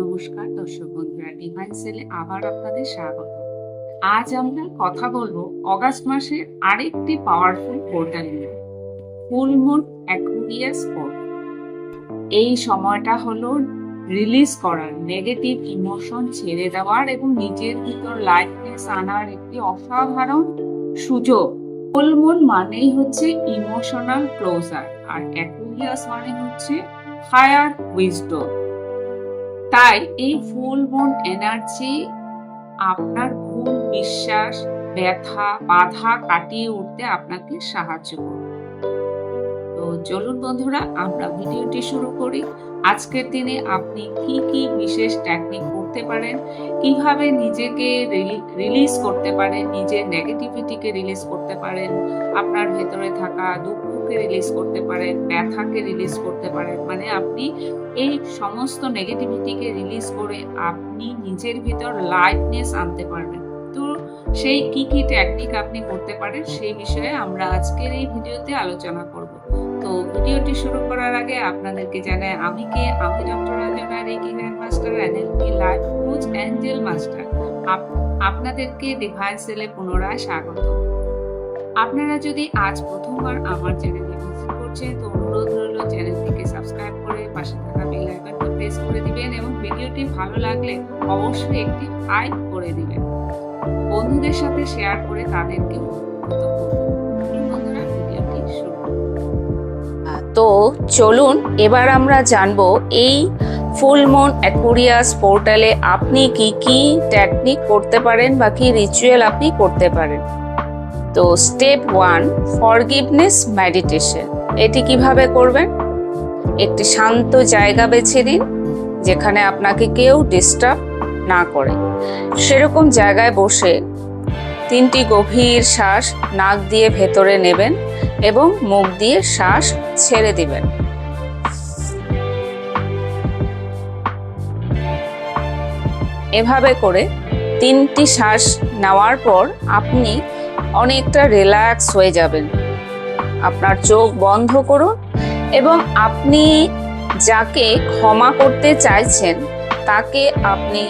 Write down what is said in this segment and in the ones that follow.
নমস্কার দর্শক বন্ধুরা ডিভাইন সেলে আবার আপনাদের স্বাগত। আজ আমরা কথা বলব অগাস্ট মাসের আরেকটি পাওয়ারফুল পোর্টাল নিয়ে। ফুল মুন অ্যাকুরিয়াস পোর্টাল এই সময়টা হলো রিলিজ করার নেগেটিভ ইমোশন ছেড়ে দেওয়ার এবং নিজের ভিতর লাইটনেস আনার একটি অসাধারণ সুযোগ। ফুল মুন মানেই হচ্ছে ইমোশনাল ক্লোজার আর অ্যাকুরিয়াস মানে হচ্ছে হায়ার উইজডম তাই এই ফুল মুন এনার্জি আপনার ভুল বিশ্বাস, ব্যথা, বাধা কাটিয়ে উঠতে আপনাকে সাহায্য করবে। চলুন বন্ধুরা, আমরা ভিডিওটি শুরু করি। আজকের দিনে আপনি কি কি বিশেষ টেকনিক করতে পারেন, কীভাবে নিজেকে রিলিজ করতে পারেন, নিজের নেগেটিভিটিকে রিলিজ করতে পারেন, আপনার ভেতরে থাকা দুঃখকে রিলিজ করতে পারেন, ব্যথাকে রিলিজ করতে পারেন মানে আপনি এই সমস্ত নেগেটিভিটিকে রিলিজ করে আপনি নিজের ভিতর লাইটনেস আনতে পারবেন। তো সেই কি কি টেকনিক আপনি করতে পারেন, সেই বিষয়ে আমরা আজকের এই ভিডিওতে আলোচনা করব। তো ভিডিওটি শুরু করার আগে আপনাদেরকে জানাই, আমি কে? আমি doctor Ranjana reiki grand master NLP life coach angel master আপনাদেরকে ডিভাইন সেলে পুনরায় স্বাগত। আপনারা যদি আজ প্রথমবার আমার চ্যানেলে ভিজিট করছেন, তো অনুরোধ রইল চ্যানেলটিকে সাবস্ক্রাইব করে পাশে থাকা বেল আইকনটি প্রেস করে দিবেন এবং ভিডিওটি ভালো লাগলে অবশ্যই একটি লাইক করে দিবেন। বন্ধুদের সাথে শেয়ার করে তাদেরকে উপকৃত করবেন তো চলুন, এবার আমরা জানব এই ফুল মুন অ্যাকুরিয়াস পোর্টালে আপনি কি কি টেকনিক করতে পারেন বা কি রিচুয়াল আপনি করতে পারেন। তো স্টেপ ওয়ান ফরগিভনেস মেডিটেশন এটি কীভাবে করবেন? একটি শান্ত জায়গা বেছে দিন যেখানে আপনাকে কেউ ডিস্টার্ব না করে। সেরকম জায়গায় বসে তিনটি গভীর শ্বাস নাক দিয়ে ভেতরে নেবেন এবং মুখ দিয়ে শ্বাস ছেড়ে দিবেন। এভাবে করে তিনটি শ্বাস নেওয়ার পর আপনি অনেকটা রিল্যাক্স হয়ে যাবেন। আপনার চোখ বন্ধ করুন এবং আপনি যাকে ক্ষমা করতে চাইছেন, তাকে আপনি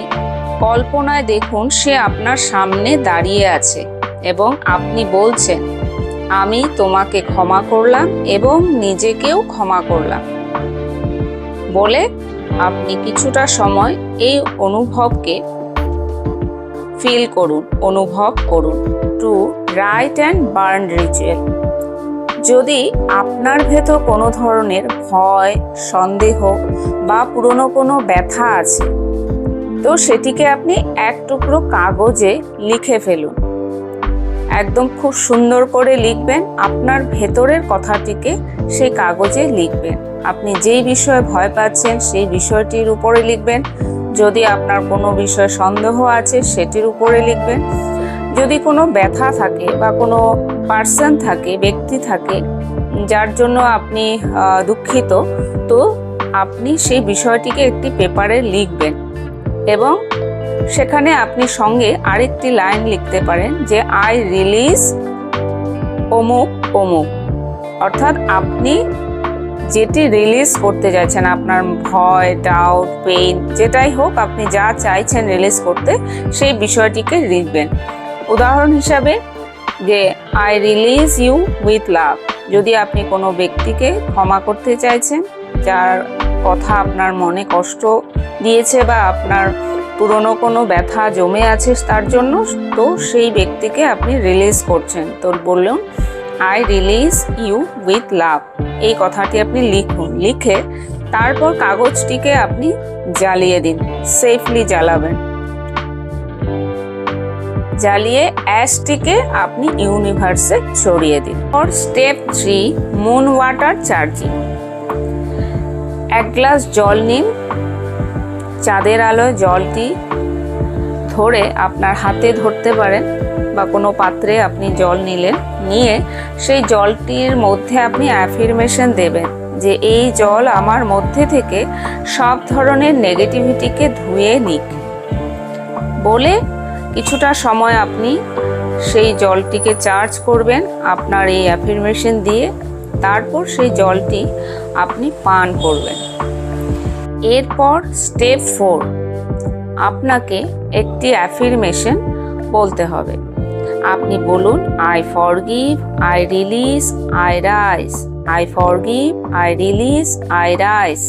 কল্পনায় দেখুন সে আপনার সামনে দাঁড়িয়ে আছে এবং আপনি বলছেন আমি তোমাকে ক্ষমা করলাম এবং নিজেকেও ক্ষমা করলাম। বলে আপনি কিছুটা সময় এই অনুভবকে ফিল করুন, অনুভব করুন। To write and burn ritual যদি আপনার ভেতর কোনো ধরনের ভয়, সন্দেহ বা পুরনো কোনো ব্যথা আছে, তো সেটিকে আপনি এক টুকরো কাগজে লিখে ফেলুন। একদম খুব সুন্দর করে লিখবেন আপনার ভেতরের কথাটিকে সেই কাগজে লিখবেন। আপনি যেই বিষয়ে ভয় পাচ্ছেন সেই বিষয়টির উপরে লিখবেন। যদি আপনার কোনো বিষয়ে সন্দেহ আছে সেটির উপরে লিখবেন। যদি কোনো ব্যথা থাকে বা কোনো পার্সন থাকে, ব্যক্তি থাকে, যার জন্য আপনি দুঃখিত, তো আপনি সেই বিষয়টিকে একটি পেপারে লিখবেন এবং সেখানে আপনি সঙ্গে আরেকটি লাইন লিখতে পারেন যে আই রিলিজ অমুক অমুক। অর্থাৎ আপনি যেটি রিলিজ করতে চাইছেন আপনার ভয় ডাউট পেইন যেটাই হোক, আপনি যা চাইছেন রিলিজ করতে, সেই বিষয়টিকে লিখবেন। উদাহরণ হিসাবে যে I release you with love যদি আপনি কোনো ব্যক্তিকে ক্ষমা করতে চাইছেন, যার কথা আপনার মনে কষ্ট দিয়েছে বা আপনার পুরনো কোনো ব্যথা জমে আছে তার জন্য তো সেই ব্যক্তিকে আপনি রিলিজ করছেন। তো বললাম I release you with love এই কথাটি আপনি লিখুন। লিখে তারপর কাগজটিকে আপনি জ্বালিয়ে দিন। সেফলি জ্বালাবেন। জ্বালিয়ে অ্যাশটিকে আপনি ইউনিভার্সে ছড়িয়ে দিন। For step three moon water charging এক গ্লাস জল নিন। চাঁদের আলোয় জলটি ধরে আপনার হাতে ধরতে পারেন বা কোনো পাত্রে আপনি জল নিলেন, নিয়ে সেই জলটির মধ্যে আপনি অ্যাফিরমেশন দেবেন যে এই জল আমার মধ্যে থেকে সব ধরনের নেগেটিভিটিকে ধুয়ে নিক। বলে কিছুটা সময় আপনি সেই জলটিকে চার্জ করবেন আপনার এই অ্যাফিরমেশন দিয়ে, তারপর সেই জলটি আপনি পান করবেন। এরপর স্টেপ ফোর আপনাকে একটি অ্যাফিরমেশন বলতে হবে। আপনি বলুন I forgive I release I rise I forgive I release I rise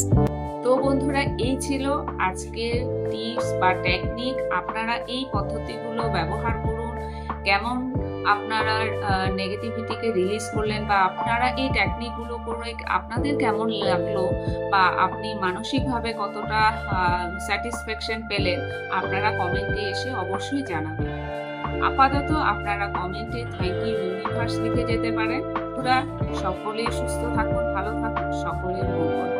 তো বন্ধুরা, এই ছিল আজকের টিপস বা টেকনিক আপনারা এই পদ্ধতিগুলো ব্যবহার করুন। কেমন আপনারা নেগেটিভিটিকে রিলিজ করলেন বা আপনারা এই টেকনিকগুলো করে আপনাদের কেমন লাগল বা আপনি মানসিকভাবে কতটা স্যাটিসফ্যাকশন পেলেন, আপনারা কমেন্টে এসে অবশ্যই জানাবেন। আপাতত আপনারা কমেন্টে থ্যাংক ইউ ইউনিভার্স লিখে যেতে পারেন। পুরা সকলে সুস্থ থাকুন, ভালো থাকুন, সকলের মঙ্গল।